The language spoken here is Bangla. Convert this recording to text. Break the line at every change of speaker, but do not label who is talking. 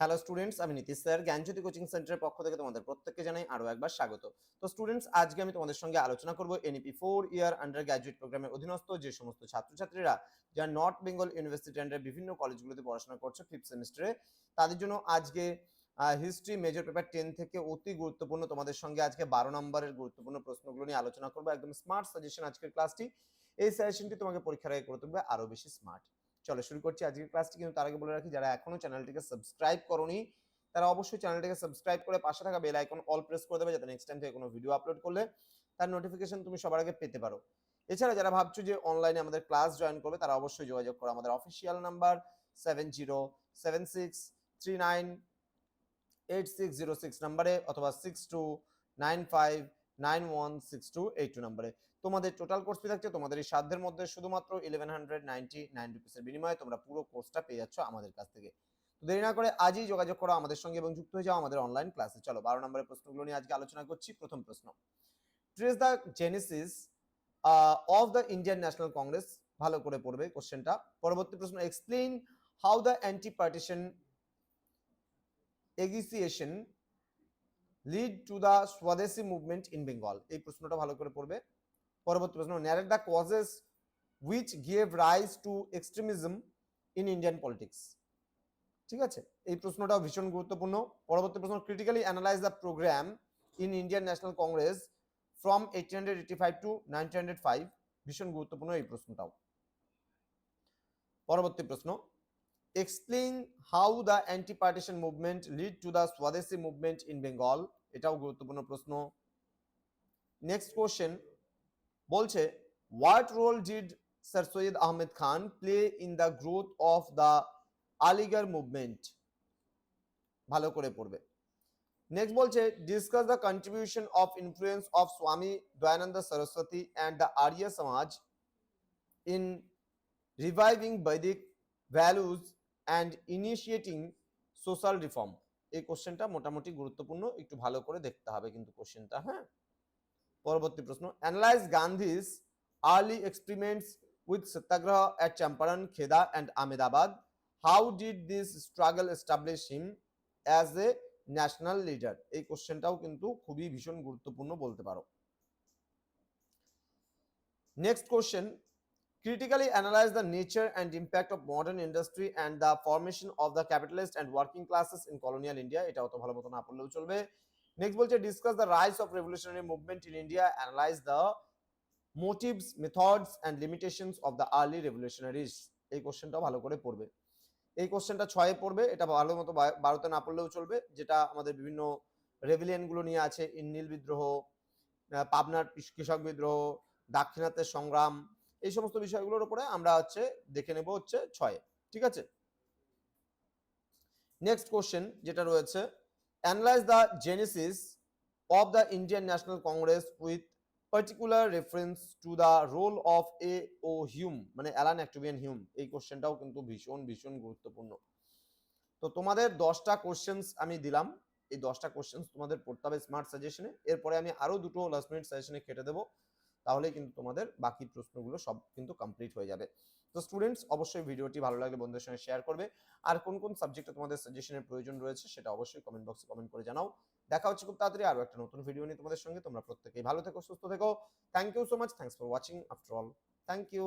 হ্যালো স্টুডেন্টস আমি নীতিশ স্যার, জ্ঞানজ্যোতি কোচিং সেন্টারের পক্ষ থেকে তোমাদের প্রত্যেককে জানাই আরও একবার স্বাগত। তো স্টুডেন্টস আজকে আমি তোমাদের সঙ্গে আলোচনা করব NEP four year undergraduate প্রোগ্রামের অধীনস্থ যে সমস্ত ছাত্রছাত্রীরা যারা নর্থ বেঙ্গল ইউনিভার্সিটি আন্ডার বিভিন্ন কলেজগুলোতে পড়াশোনা করছে ফিফথ সেমিস্টারে তাদের জন্য আজকে হিস্ট্রি মেজর পেপার টেন থেকে অতি গুরুত্বপূর্ণ তোমাদের সঙ্গে আজকে বারো নম্বরের গুরুত্বপূর্ণ প্রশ্নগুলো নিয়ে আলোচনা করব। একদম স্মার্ট সাজেশন আজকের ক্লাসটি এই সাজেশনটি তোমাকে পরীক্ষার আগে করে তুলবে আরও বেশি স্মার্ট চলো শুরু করছি আজকের ক্লাসটি কিন্তু তার আগে বলে রাখি, যারা এখনও চ্যানেলটিকে সাবস্ক্রাইব করনি, তারা অবশ্যই চ্যানেলটিকে সাবস্ক্রাইব করে পাশে থাকা বেল আইকন অল প্রেস করে দেবে, যাতে নেক্সট টাইম থেকে কোনো ভিডিও আপলোড করলে তার নোটিফিকেশন তুমি সবার আগে পেতে পারো। এছাড়া যারা ভাবছ যে অনলাইনে আমাদের ক্লাস জয়েন করবে, তারা অবশ্যই যোগাযোগ করো আমাদের official number seven zero seven six three nine eight six zero six নাম্বারে অথবা six two nine five nine one six two eight two নাম্বারে তোমাদের টোটাল কোর্স ফি থাকছে, তোমাদের এই সাধ্যের মধ্যে শুধুমাত্র ইলেভেন হান্ড্রেড নাইনটি নাইন রুপিসের বিনিময়ে তোমরা পুরো কোর্সটা পেয়ে যাচ্ছ আমাদের কাছ থেকে। তো দেরি না করে আজই যোগাযোগ করো আমাদের সঙ্গে এবং যুক্ত হয়ে যাও আমাদের অনলাইন ক্লাসে চলো, বারো নম্বরের প্রশ্নগুলো নিয়ে আজকে আলোচনা করছি। প্রথম প্রশ্ন। Trace the genesis of the Indian National Congress ভালো করে পড়বে কোশ্চেনটা পরবর্তী প্রশ্ন explain how the anti partition agitation lead to the Swadeshi movement in Bengal এই প্রশ্নটা ভালো করে পড়বে। পরবর্তী প্রশ্ন narrate the causes which give rise to extremism in Indian politics ঠিক আছে? এই প্রশ্নটাও ভীষণ গুরুত্বপূর্ণ। পরবর্তী প্রশ্ন critically analyse the programme in Indian National Congress from eighteen hundred eighty five to nineteen hundred five ভীষণ গুরুত্বপূর্ণ এই প্রশ্নটাও। পরবর্তী প্রশ্ন explain how the anti partition movement lead to the Swadeshi movement in Bengal এটাও গুরুত্বপূর্ণ প্রশ্ন। নেক্সট কোশ্চেন বলছে what role did sir Syed Ahmed Khan play in the growth of the Aligarh movement ভালো করে পড়বে। নেক্সট বলছে discuss the contribution of influence of Swami Dayanand Saraswati and the Arya Samaj in reviving Vedic values and initiating social reform এই কোশ্চেনটা মোটামুটি গুরুত্বপূর্ণ, একটু ভালো করে দেখতে হবে কিন্তু কোশ্চেনটা হ্যাঁ? পরবর্তী প্রশ্ন analyse Gandhi's early experiments with satyagraha at Champaran Kheda and Ahmedabad how did this struggle establish him as a national leader এই কোশ্চেনটাও কিন্তু খুবই ভীষণ গুরুত্বপূর্ণ বলতে পারো। Next question critically analyze the nature and impact of modern industry and the formation of the capitalist and working classes in colonial India এটা অত ভালো মতো না পড়লেও চলবে। নেক্সট বলছে discuss the rise of revolutionary movement in India analyse the motives methods and limitations of the early revolutionaries এই কোশ্চেনটাও ভালো করে পড়বে। এই কোশ্চেনটা ছয়ে পড়বে, এটা ভালো মতো বারোতে না পড়লেও চলবে, যেটা আমাদের বিভিন্ন রেভিলিয়নগুলো নিয়ে আছে, ইন্নিল বিদ্রোহ পাবনার কৃষ- কৃষক বিদ্রোহ, দাক্ষিণাত্যের সংগ্রাম, এই সমস্ত বিষয়গুলোর উপরে আমরা হচ্ছে দেখে নেব হচ্ছে ছয়। ঠিক আছে? নেক্সট কোশ্চেন যেটা রয়েছে the genesis of the Indian National Congress with particular reference to the role of A O Hume মানে অ্যালান অ্যাক্টিভিয়ান হিউম এই কোশ্চেনটাও কিন্তু ভীষণ ভীষণ গুরুত্বপূর্ণ। তো তোমাদের দশটা কোশ্চেন্স আমি দিলাম। এই দশটা কোশ্চেন্স তোমাদের পড়তে হবে স্মার্ট সাজেশনে এরপরে আমি আরও দুটো লাস্ট মিনিট সাজেশনে কেটে দেবো। তাহলে কিন্তু তোমাদের বাকি প্রশ্নগুলো সব কিন্তু কমপ্লিট হয়ে যাবে। তো স্টুডেন্টস অবশ্যই ভিডিওটি ভালো লাগলে বন্ধুদের সঙ্গে শেয়ার করবে। আর কোন কোন সাবজেক্টে তোমাদের সাজেশনের প্রয়োজন রয়েছে সেটা অবশ্যই কমেন্ট বক্সে কমেন্ট করে জানাও। দেখা হচ্ছে খুব তাড়াতাড়ি আরও একটা নতুন ভিডিও নিয়ে তোমাদের সঙ্গে। তোমরা প্রত্যেকেই ভালো থেকো, সুস্থ থেকো। Thank you so much thanks for watching after all thank you